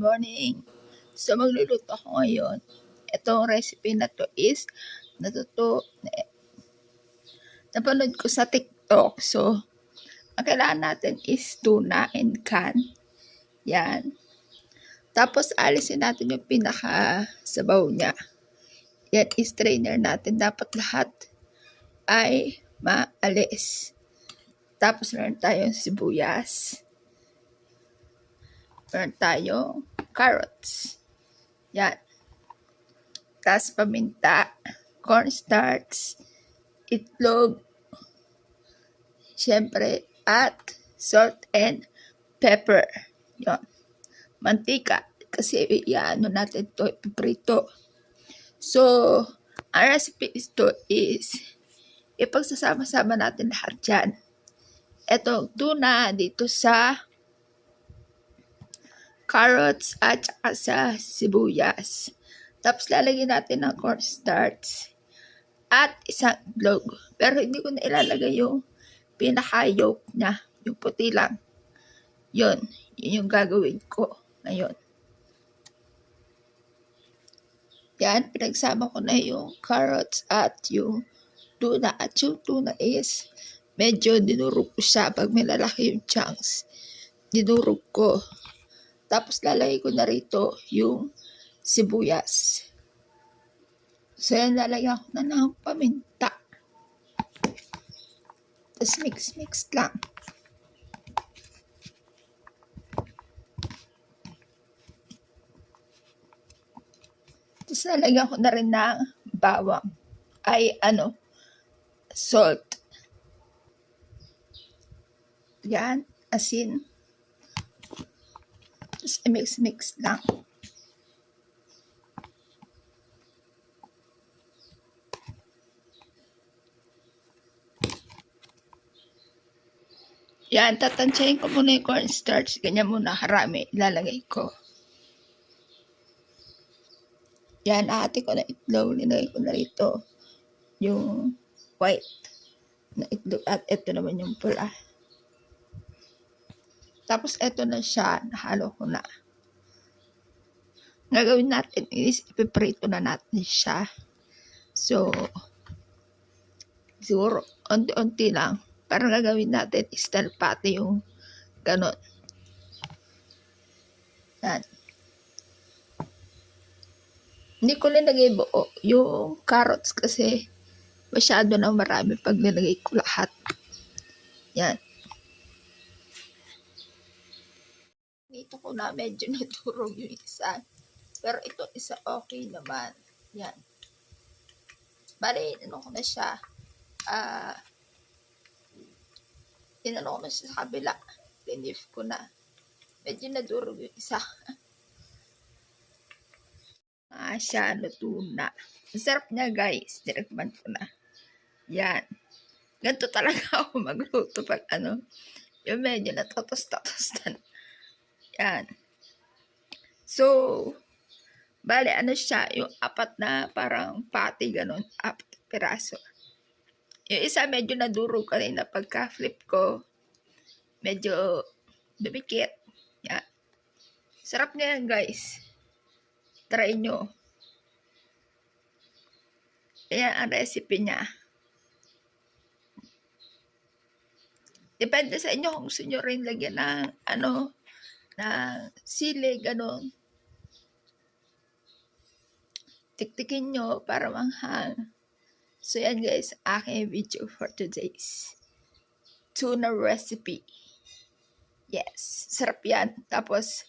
morning. So, magluluto ako ngayon. Itong recipe na to is natuto, eh, napanood ko sa TikTok. So, ang kailangan natin is tuna and can. Yan. Tapos, alisin natin yung pinaka sabaw niya. Yan, strainer natin. Dapat lahat ay maalis. Tapos, meron tayong sibuyas. Meron tayong carrots. Yan. Tapos, paminta, cornstarch, itlog, syempre, at salt and pepper. Yon. Mantika. Kasi, iano natin to ipiprito. So, ang recipe ito is, ipagsasama-sama natin lahat dyan. Etong tuna dito sa carrots at saka sa sibuyas. Tapos lalagyan natin ng cornstarch at isang itlog. Pero hindi ko na ilalagay yung pinaka-yolk niya, yung puti lang. Yun, yun yung gagawin ko ngayon. Yan, pinagsama ko na yung carrots at yung tuna. At yung tuna is medyo dinurog ko siya pag may lalaki yung chunks. Dinurog ko. Tapos lalagay ko na rito yung sibuyas. So yan, lalagyan ko na ng paminta. Tapos mix-mix lang. Tapos lalagyan ko na rin ng bawang. Ay, ano, salt. Yan, asin. Tapos mix-mix lang. Yan, tatansyahin ko muna yung cornstarch. Ganyan muna, harami. Ilalagay ko. Yan, ate ko na itlog. Nilagay ko na rito yung white na itlog. At ito naman yung pula. Tapos ito na siya. Nahalo ko na. Gagawin natin is ipiprito na natin siya. So, siguro, onti-onti lang. Parang gagawin natin is talpati yung ganon. Yan. Hindi ko nilagay buo yung carrots kasi masyado na marami pag nilagay ko lahat. Yan. Dito ko na medyo naturog yung isa. Pero ito isa okay naman. Yan. Bali, ano ko na siya. Ah, tinanong ko na siya sa kabila. Linif ko na. Medyo nadurog yung isa. ah, siya, luto na. Ang sarap niya, guys. Direkman ko na. Yan. Ganito talaga ako magluto pag ano. Yung medyo natotos-totostan. Yan. So, bale, ano siya, yung apat na parang pati, ganun. Apat na piraso. Yung isa medyo nadurog kanina pagka-flip ko. Medyo dumikit. Yan. Sarap niya yan, guys. Try nyo. Ayan ang recipe niya. Depende sa inyo kung gusto nyo rin lagyan ng ano, ng sili, ganon. Tiktikin nyo para manghang. So yan guys, aking video for today's tuna recipe. Yes, sarap yan. Tapos,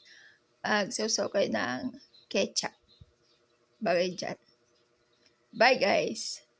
magsasaw kayo ng ketchup. Bagay dyan. Bye guys!